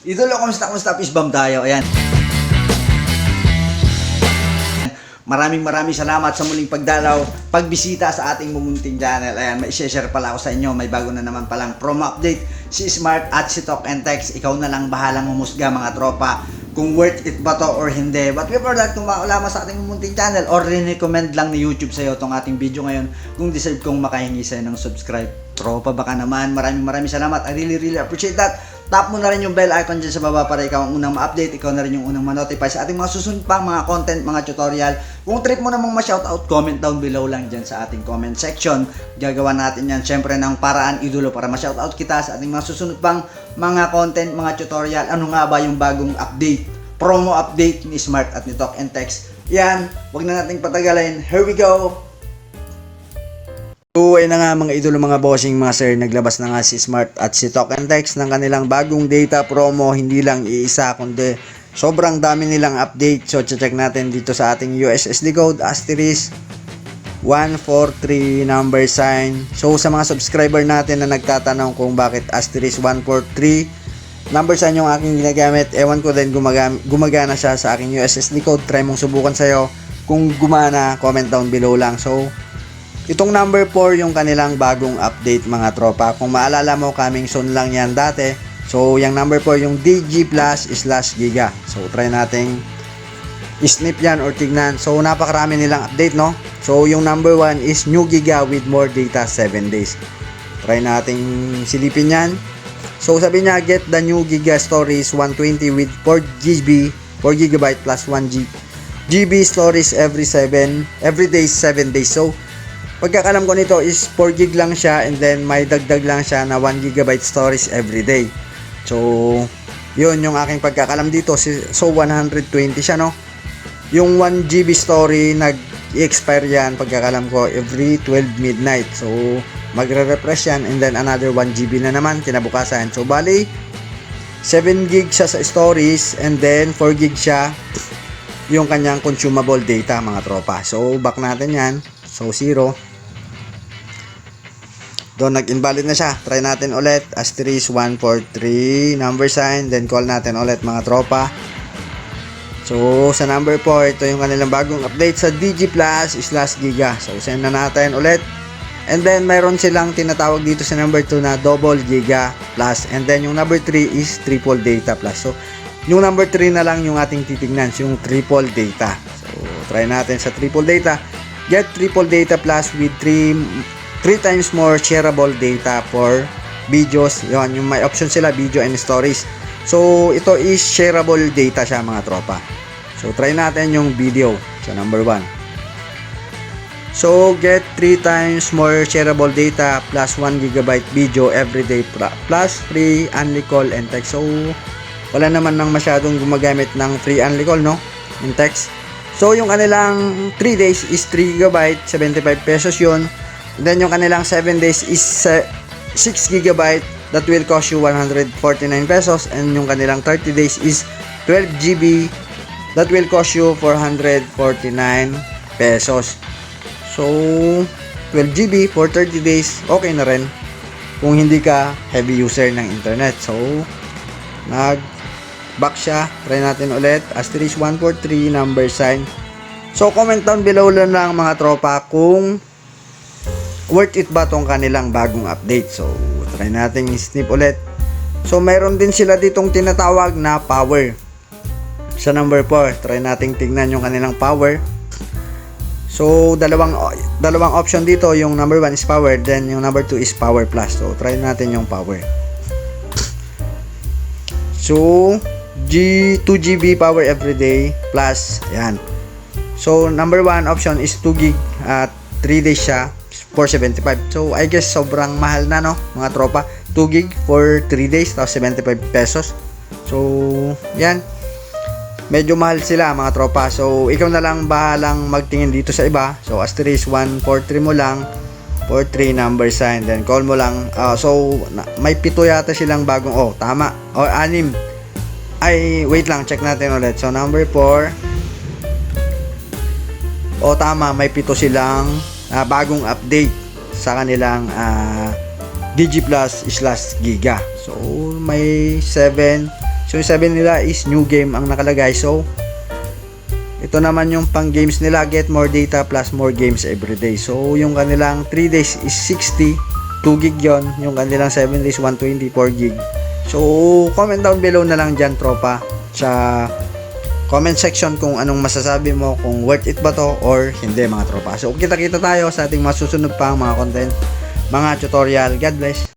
Idolo, kamusta, kamusta? Pisbam tayo. Ayan. Maraming maraming salamat sa muling pagdalaw, pagbisita sa ating mumunting channel. Ayan, may share pala ako sa inyo. May bago na naman palang promo update. Si Smart at si Talk and Text. Ikaw na lang bahalang humusga mga tropa kung worth it ba to or hindi. But before that, kung wala sa ating mumunting channel or rin-recommend lang ni YouTube sa'yo itong ating video ngayon, kung deserve kong makahingi sa'yo ng subscribe. Tropa baka naman. Maraming maraming salamat. I really really appreciate that. Tap mo na rin yung bell icon dyan sa baba para ikaw ang unang ma-update, ikaw na rin yung unang ma-notify sa ating mga susunod pang mga content, mga tutorial. Kung trip mo namang ma-shoutout, comment down below lang dyan sa ating comment section. Gagawa natin yan syempre ng paraan idolo para ma-shoutout kita sa ating mga susunod pang mga content, mga tutorial. Ano nga ba yung bagong update? Promo update ni Smart at ni Talk and Text. Yan, wag na nating patagalin. Here we go! Ayun na nga mga idolo mga bossing mga sir, naglabas na nga si Smart at si Talk and Text ng kanilang bagong data promo, hindi lang iisa kundi sobrang dami nilang update. So, check natin dito sa ating USSD code asterisk 143 number sign. So, sa mga subscriber natin na nagtatanong kung bakit asterisk 143 number sign yung aking ginagamit, ewan ko din gumagana, gumagana siya sa aking USSD code. Try mong subukan sa'yo. Kung gumana, comment down below lang. So, Itong number 4 yung kanilang bagong update mga tropa. Kung maalala mo, coming soon lang yan dati. So, yung number 4 yung DG Plus slash Giga. So, try nating snip yan or tignan. So, napakarami nilang update, no? So, yung number 1 is new Giga with more data 7 days. Try nating silipin yan. So, sabi niya, get the new Giga Stories 120 with 4 GB, 4 GB plus 1 G GB stories every 7, every day 7 days. So, pagkakalam ko nito is 4 gig lang siya and then may dagdag lang siya na 1 gigabyte storage every day. So, yun yung aking pagkakalam dito. So, 120 siya, no? Yung 1 GB story, nag-expire yan, pagkakalam ko, every 12 midnight. So, magre-refresh yan and then another 1 GB na naman, kinabukasan. So, bali, 7 gig siya sa stories and then 4 gig siya yung kanyang consumable data, mga tropa. So, back natin yan. So, 0. Doon, nag-invalid na siya. Try natin ulit. Asterisk 143 number sign. Then, call natin ulit mga tropa. So, sa number 4, ito yung kanilang bagong update sa DG Plus slash Giga. So, send na natin ulit. And then, mayroon silang tinatawag dito sa number 2 na double Giga Plus. And then, yung number 3 is triple data plus. So, yung number 3 na lang yung ating titignan. So, yung triple data. So, try natin sa triple data. Get triple data plus with 3 3 times more shareable data for videos. Yun, yung may option sila, video and stories. So, ito is shareable data siya mga tropa. So, try natin yung video sa number 1. So, get 3 times more shareable data plus 1 gigabyte video every day plus free only call and text. So, wala naman nang masyadong gumagamit ng free only call, no? In text. So, yung kanilang 3 days is 3 gigabyte, 75 pesos Then, yung kanilang 7 days is uh, 6 gigabyte that will cost you 149 pesos. And yung kanilang 30 days is 12 GB that will cost you 449 pesos. So, 12 GB for 30 days, okay na rin kung hindi ka heavy user ng internet. So, nag back siya. Try natin ulit. Asterisk 143 number sign. So, comment down below lang lang mga tropa kung worth it ba tong kanilang bagong update. So, try natin snip ulit. So, mayroon din sila ditong tinatawag na power. Sa number 4, try nating tingnan yung kanilang power. So, dalawang dalawang option dito, yung number 1 is power, then yung number 2 is power plus. So, try natin yung power. So, G 2 GB power every day plus ayan. So, number 1 option is 2 gig at 3 days siya 475. So, I guess sobrang mahal na no, mga tropa. 2 gig for 3 days tapos 75 pesos. So, yan medyo mahal sila mga tropa. So, ikaw na lang bahalang magtingin dito sa iba. So, asterisk 143 mo lang. 43 number sign. Then, call mo lang. Ah, so, na, may pito yata silang bagong, oh, tama. O, anim. Ay, wait lang. Check natin ulit. So, number 4. O, tama. May pito silang ah, bagong update sa kanilang ah, Digi slash Giga. So, may 7 So yung 7 nila is new game ang nakalagay. So ito naman yung pang games nila, get more data plus more games every day. So yung kanilang 3 days is 60, 2 gig yon Yung kanilang 7 days, 124 gig. So comment down below na lang dyan tropa sa comment section kung anong masasabi mo kung worth it ba to or hindi mga tropa. So kita-kita tayo sa ating masusunod pang mga content, mga tutorial. God bless.